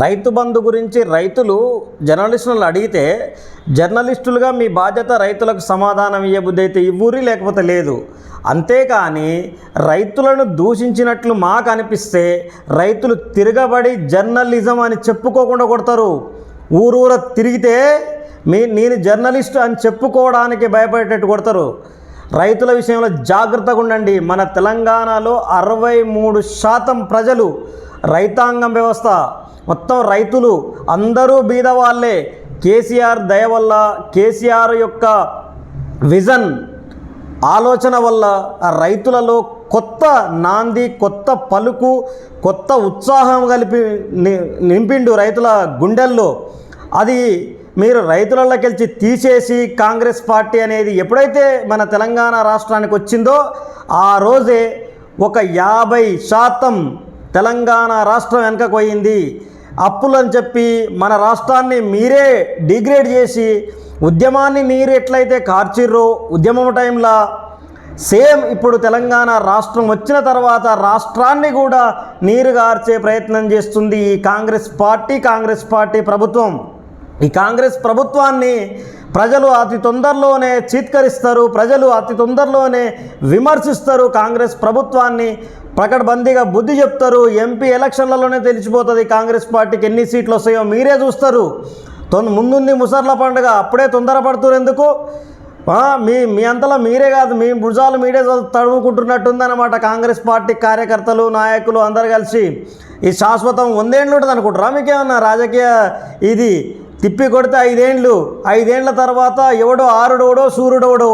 రైతు బంధు గురించి రైతులు జర్నలిస్టులను అడిగితే జర్నలిస్టులుగా మీ బాధ్యత రైతులకు సమాధానం ఇవ్వబుద్ధి అయితే ఇవ్వురి లేకపోతే లేదు. అంతేకాని రైతులను దూషించినట్లు మాకు అనిపిస్తే రైతులు తిరగబడి జర్నలిజం అని చెప్పుకోకుండా కొడతారు. ఊరూర తిరిగితే మీ నేను జర్నలిస్ట్ అని చెప్పుకోవడానికి భయపడేటట్టు కొడతారు. రైతుల విషయంలో జాగ్రత్తగా ఉండండి. మన తెలంగాణలో అరవై మూడు శాతం ప్రజలు రైతాంగం వ్యవస్థ. మొత్తం రైతులు అందరూ బీదవాళ్ళే. కేసీఆర్ దయ వల్ల కేసీఆర్ యొక్క విజన్ ఆలోచన వల్ల రైతులలో కొత్త నాంది కొత్త పలుకు కొత్త ఉత్సాహం కలిపి ని- నింపిండు రైతుల గుండెల్లో. అది మీరు రైతులలోకెళ్ళి తీసేసి కాంగ్రెస్ పార్టీ అనేది ఎప్పుడైతే మన తెలంగాణ రాష్ట్రానికి వచ్చిందో ఆ రోజే ఒక యాభై శాతం తెలంగాణ రాష్ట్రం వెనకకు పోయింది. అప్పులని చెప్పి మన రాష్ట్రాన్ని మీరే డిగ్రేడ్ చేసి ఉద్యమాన్ని మీరు ఎట్లయితే కార్చిర్రో ఉద్యమం టైంలో సేమ్ ఇప్పుడు తెలంగాణ రాష్ట్రం వచ్చిన తర్వాత రాష్ట్రాన్ని కూడా నీరు గార్చే ప్రయత్నం చేస్తుంది ఈ కాంగ్రెస్ పార్టీ కాంగ్రెస్ పార్టీ ప్రభుత్వం. ఈ కాంగ్రెస్ ప్రభుత్వాన్ని ప్రజలు అతి తొందరలోనే చీత్కరిస్తారు ప్రజలు అతి తొందరలోనే విమర్శిస్తారు కాంగ్రెస్ ప్రభుత్వాన్ని ప్రకటబందీగా బుద్ధి చెప్తారు. ఎంపీ ఎలక్షన్లలోనే తెలిసిపోతుంది కాంగ్రెస్ పార్టీకి ఎన్ని సీట్లు వస్తాయో మీరే చూస్తారు. తొంద ముందుంది ముసర్ల పండుగ అప్పుడే తొందరపడుతున్నారు ఎందుకు? మీ మీ అంతలో మీరే కాదు మీ భుజాలు మీరే తడుముకుంటున్నట్టుందన్నమాట కాంగ్రెస్ పార్టీ కార్యకర్తలు నాయకులు అందరు కలిసి. ఈ శాశ్వతం వందేండ్లు ఉంటుంది అనుకుంటారా మీకేమన్నా రాజకీయ ఇది? తిప్పి కొడితే ఐదేండ్లు. ఐదేండ్ల తర్వాత ఎవడో ఆరుడోడో సూర్యుడోడో